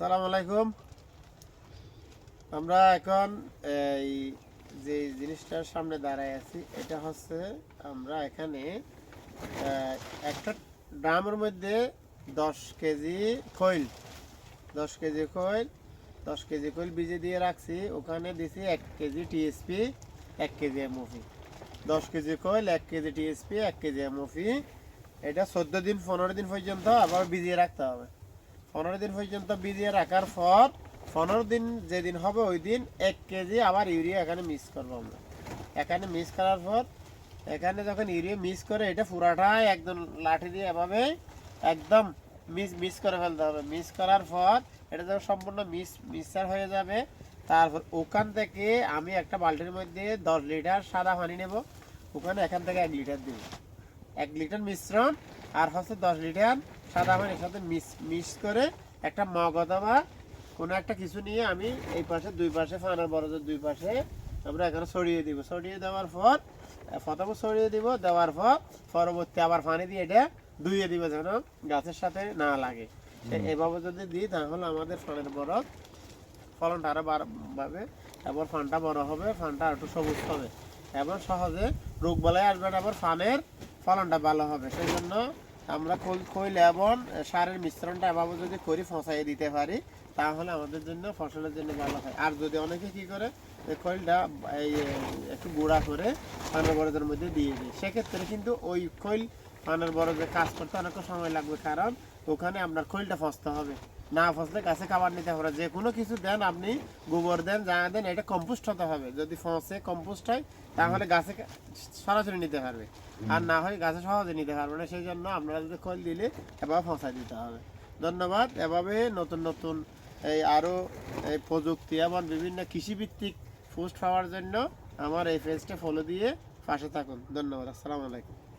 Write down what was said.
আসসালামু আলাইকুম। আমরা এখন এই যে জিনিসটার সামনে দাঁড়ায় আছি, এটা হচ্ছে আমরা এখানে একটা ড্রামের মধ্যে দশ কেজি খৈল, দশ কেজি খৈল, দশ কেজি খৈল বীজে দিয়ে রাখছি। ওখানে দিছি এক কেজি টিএসপি এক কেজি এমওপি দশ কেজি খৈল, এক কেজি টিএসপি এক কেজি এমওপি এটা চোদ্দ দিন, পনেরো দিন পর্যন্ত আবার ভিজিয়ে রাখতে হবে। পনেরো দিন পর্যন্ত ভিজিয়ে রাখার পর পনেরো দিন যেদিন হবে ওই দিন এক কেজি আবার ইউরিয়া এখানে মিক্স করব আমরা। এখানে মিক্স করার পর এখানে যখন ইউরিয়া মিক্স করে, এটা পুরাটাই একদম লাঠি দিয়ে এভাবে একদম মিস মিস করে ফেলতে হবে। মিক্স করার পর এটা যখন সম্পূর্ণ মিস মিক্সার হয়ে যাবে, তারপর ওখান থেকে আমি একটা বালতির মধ্যে দশ লিটার সাদা পানি নেব। ওখানে এখান থেকে এক লিটার দিব। এক লিটার মিশ্রণ আর হচ্ছে দশ লিটার সাদা পানির সাথে মিক্স মিক্স করে একটা মগ অথবা কোনো একটা কিছু নিয়ে আমি এই পাশে দুই পাশে ফানার বরজের দুই পাশে আমরা এখানে ছড়িয়ে দিব। ছড়িয়ে দেওয়ার পর প্রথমে ছড়িয়ে দিব দেওয়ার পর পরবর্তী আবার পানি দিয়ে এটা ধুয়ে দিব যেন গাছের সাথে না লাগে। এভাবে যদি দিই তাহলে আমাদের ফানের বরফ ফলনটা আরও বাড়বে এবার ফানটা বড় হবে ফানটা একটু সবুজ হবে এবং সহজে রোগ বালাই আসবে না আবার ফানের ফলনটা ভালো হবে। সেই জন্য আমরা খৈল এবং সারের মিশ্রণটা এভাবে যদি করি, ফসাইয়ে দিতে পারি, তাহলে আমাদের জন্য, ফসলের জন্য ভালো হয়। আর যদি অনেকে কি করে খৈলটা এই, একটু গুঁড়া করে পানের বরজের মধ্যে দিয়ে দিই সেক্ষেত্রে কিন্তু ওই খৈল পানের বরজে কাজ করতে অনেক সময় লাগবে, কারণ ওখানে আপনার খৈলটা ফসতে হবে। না ফসলে গাছে খাবার নিতে হবে। যে কোনো কিছু দেন আপনি, গোবর দেন, যা দেন, এটা কম্পোস্ট হতে হবে। যদি ফসে কম্পোস্ট হয়, তাহলে গাছে সরাসরি নিতে পারবে। আর না হয় গাছে সহজে নিতে পারবে না, সেই জন্য আপনারা যদি খোল দিলে এভাবে ফসাই দিতে হবে। ধন্যবাদ, এভাবে নতুন নতুন এই আরও এই প্রযুক্তি এবং বিভিন্ন কৃষিভিত্তিক পোস্ট পাওয়ার জন্য আমার এই পেজটা ফলো দিয়ে পাশে থাকুন। ধন্যবাদ, আসসালামু আলাইকুম।